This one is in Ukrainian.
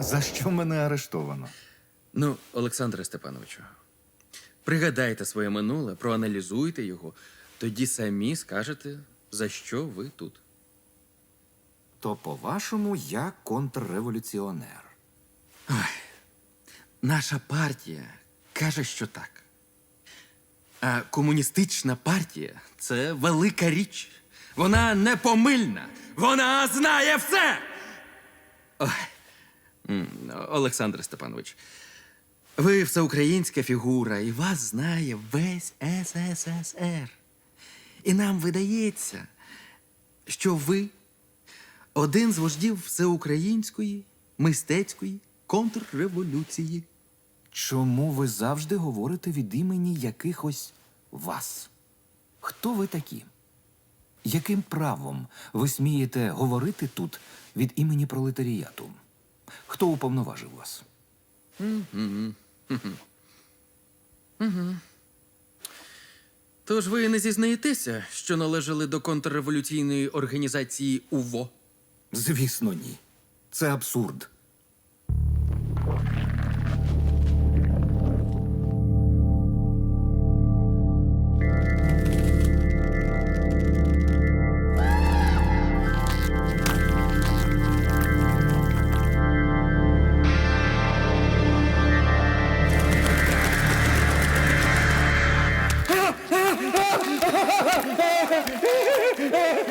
За що мене арештовано? Ну, Олександре Степановичу, пригадайте своє минуле, проаналізуйте його, тоді самі скажете, за що ви тут. То, по-вашому, я контрреволюціонер. Наша партія каже, що так. А комуністична партія це велика річ. Вона непомильна. Вона знає все. Ой. М, Олександре Степанович, ви всеукраїнська фігура, і вас знає весь СССР. І нам видається, що ви один з вождів всеукраїнської мистецької контрреволюції. Чому ви завжди говорите від імені якихось вас? Хто ви такі? Яким правом ви смієте говорити тут від імені пролетаріату? Хто уповноважив вас? Тож ви не зізнаєтеся, що належали до контрреволюційної організації УВО? Звісно, ні. Це абсурд. Oh,